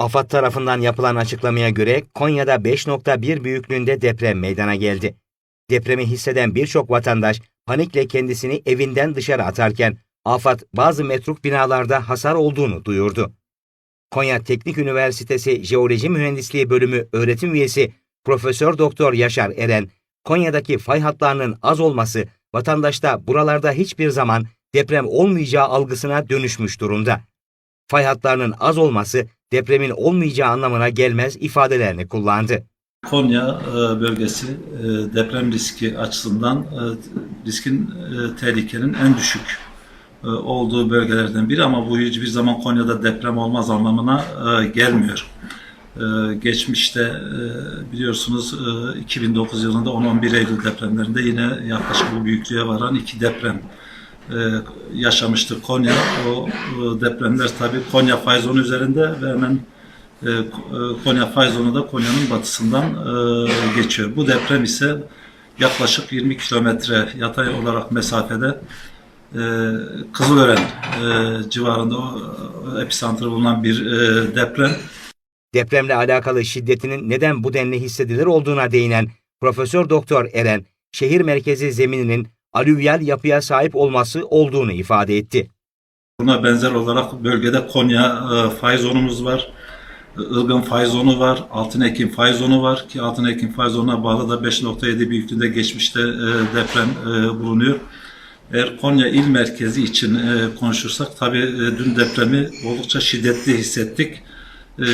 AFAD tarafından yapılan açıklamaya göre Konya'da 5.1 büyüklüğünde deprem meydana geldi. Depremi hisseden birçok vatandaş panikle kendisini evinden dışarı atarken AFAD bazı metruk binalarda hasar olduğunu duyurdu. Konya Teknik Üniversitesi Jeoloji Mühendisliği Bölümü öğretim üyesi Profesör Doktor Yaşar Eren, Konya'daki fay hatlarının az olması vatandaşta buralarda hiçbir zaman deprem olmayacağı algısına dönüşmüş durumda. Fay hatlarının az olması depremin olmayacağı anlamına gelmez ifadelerini kullandı. Konya e, bölgesi e, deprem riski açısından e, riskin tehlikenin en düşük olduğu bölgelerden biri ama bu hiçbir zaman Konya'da deprem olmaz anlamına gelmiyor. Geçmişte biliyorsunuz e, 2009 yılında 10-11 Eylül depremlerinde yine yaklaşık bu büyüklüğe varan iki deprem e, yaşamıştır Konya. O e, depremler tabii Konya fay zonu üzerinde ve hemen e, Konya fay zonu da Konya'nın batısından e, geçiyor. Bu deprem ise yaklaşık 20 kilometre yatay olarak mesafede e, Kızılören civarında o, episantrı bulunan bir deprem. Depremle alakalı şiddetinin neden bu denli hissedilir olduğuna değinen Profesör Doktor Eren, şehir merkezi zemininin alüvyal yapıya sahip olması olduğunu ifade etti. Buna benzer olarak bölgede Konya e, fay zonumuz var. Ilgın fay zonu var. Altın Ekim fay zonu var ki Altın Ekim fay zonuna bağlı da 5.7 büyüklüğünde geçmişte e, deprem e, bulunuyor. Eğer Konya il merkezi için e, konuşursak tabii e, dün depremi oldukça şiddetli hissettik. E,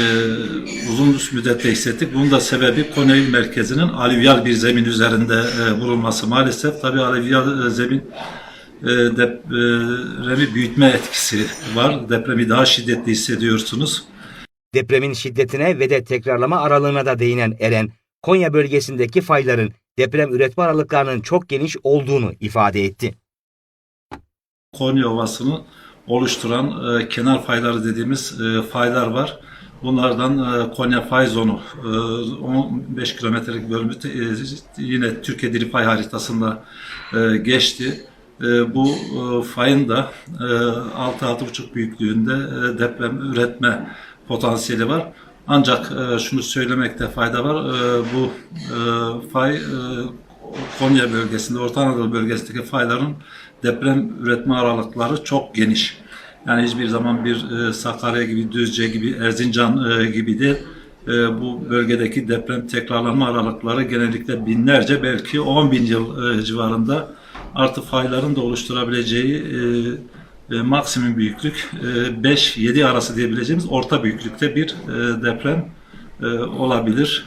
uzun müddetle hissettik. Bunun da sebebi Konya il merkezinin alüvyal bir zemin üzerinde e, bulunması. Maalesef tabii alüvyal e, zemin e, depremi büyütme etkisi var. Depremi daha şiddetli hissediyorsunuz. Depremin şiddetine ve de tekrarlama aralığına da değinen Eren, Konya bölgesindeki fayların deprem üretme aralıklarının çok geniş olduğunu ifade etti. Konya Ovası'nı oluşturan e, kenar fayları dediğimiz e, faylar var. Bunlardan e, Konya Fay Zonu e, 15 kilometrelik bölümü e, yine Türkiye Dili Fay haritasında e, geçti. E, bu e, fayın da e, 6-6,5 büyüklüğünde e, deprem üretme potansiyeli var. Ancak e, şunu söylemekte fayda var. E, bu e, fay e, Konya bölgesinde, Orta Anadolu bölgesindeki fayların deprem üretme aralıkları çok geniş. Yani hiçbir zaman bir e, Sakarya gibi, Düzce gibi, Erzincan e, gibi değil. E, bu bölgedeki deprem tekrarlanma aralıkları genellikle binlerce belki 10 bin yıl e, civarında artı fayların da oluşturabileceği e, e, maksimum büyüklük e, 5-7 arası diyebileceğimiz orta büyüklükte bir e, deprem e, olabilir.